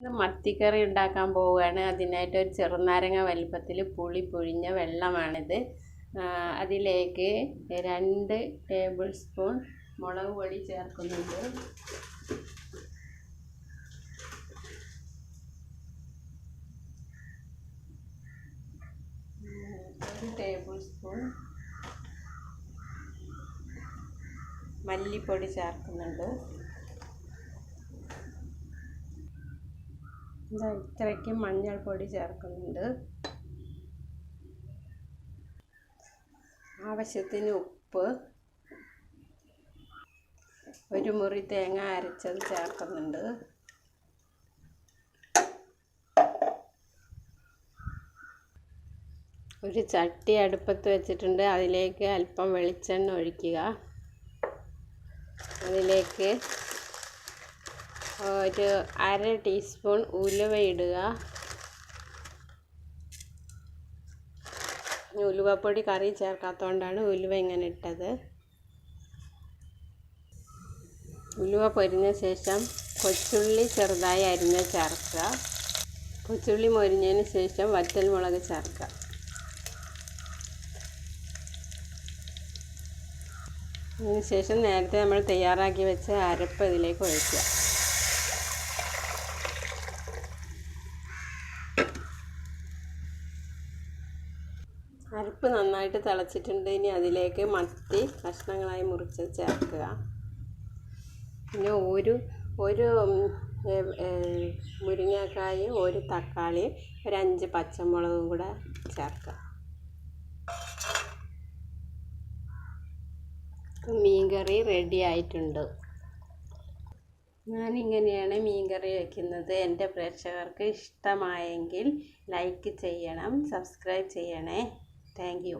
മത്തിക്കറി ഉണ്ടാക്കാൻ പോവുകയാണ്. അതിനായിട്ട് ഒരു ചെറുനാരങ്ങ വലിപ്പത്തിൽ പുളി പൊഴിഞ്ഞ വെള്ളമാണിത്. അതിലേക്ക് രണ്ട് ടേബിൾ സ്പൂൺ മുളക് പൊടി ചേർക്കുന്നുണ്ട്. ഒരു ടേബിൾ സ്പൂൺ മല്ലിപ്പൊടി ചേർക്കുന്നുണ്ട്. ഇതാ ഇത്രയ്ക്ക് മഞ്ഞൾപ്പൊടി ചേർക്കുന്നുണ്ട്. ആവശ്യത്തിന് ഉപ്പ്. ഒരു മുറി തേങ്ങ അരച്ചത് ചേർക്കുന്നുണ്ട്. ഒരു ചട്ടി അടുപ്പത്ത് വെച്ചിട്ടുണ്ട്. അതിലേക്ക് അല്പം വെളിച്ചെണ്ണ ഒഴിക്കുക. അതിലേക്ക് ഒരു അര ടീസ്പൂൺ ഉലുവ ഇടുക. ഉലുവപ്പൊടി കറി ചേർക്കാത്തതുകൊണ്ടാണ് ഉലുവ ഇങ്ങനെ ഇട്ടത്. ഉലുവ പൊരിഞ്ഞ ശേഷം കൊച്ചുള്ളി ചെറുതായി അരിഞ്ഞ് ചേർക്കുക. കൊച്ചുള്ളി മൊരിഞ്ഞതിന് ശേഷം വറ്റൽമുളക് ചേർക്കുക. അതിനുശേഷം നേരത്തെ നമ്മൾ തയ്യാറാക്കി വെച്ച അരപ്പ് ഇതിലേക്ക് ഒഴിക്കുക. അരപ്പ് നന്നായിട്ട് തിളച്ചിട്ടുണ്ട്. ഇനി അതിലേക്ക് മത്തി കഷ്ണങ്ങളായി മുറിച്ച് ചേർക്കുക. പിന്നെ ഒരു ഒരു മുരിങ്ങക്കായും ഒരു തക്കാളി ഒരു അഞ്ച് പച്ചമുളകും കൂടെ ചേർക്കുക. മീൻകറി റെഡി ആയിട്ടുണ്ട്. ഞാനിങ്ങനെയാണ് മീൻകറി വയ്ക്കുന്നത് എന്റെ പ്രേക്ഷകർക്ക് ഇഷ്ടമായെങ്കിൽ ലൈക്ക് ചെയ്യണം സബ്സ്ക്രൈബ് ചെയ്യണേ. Thank you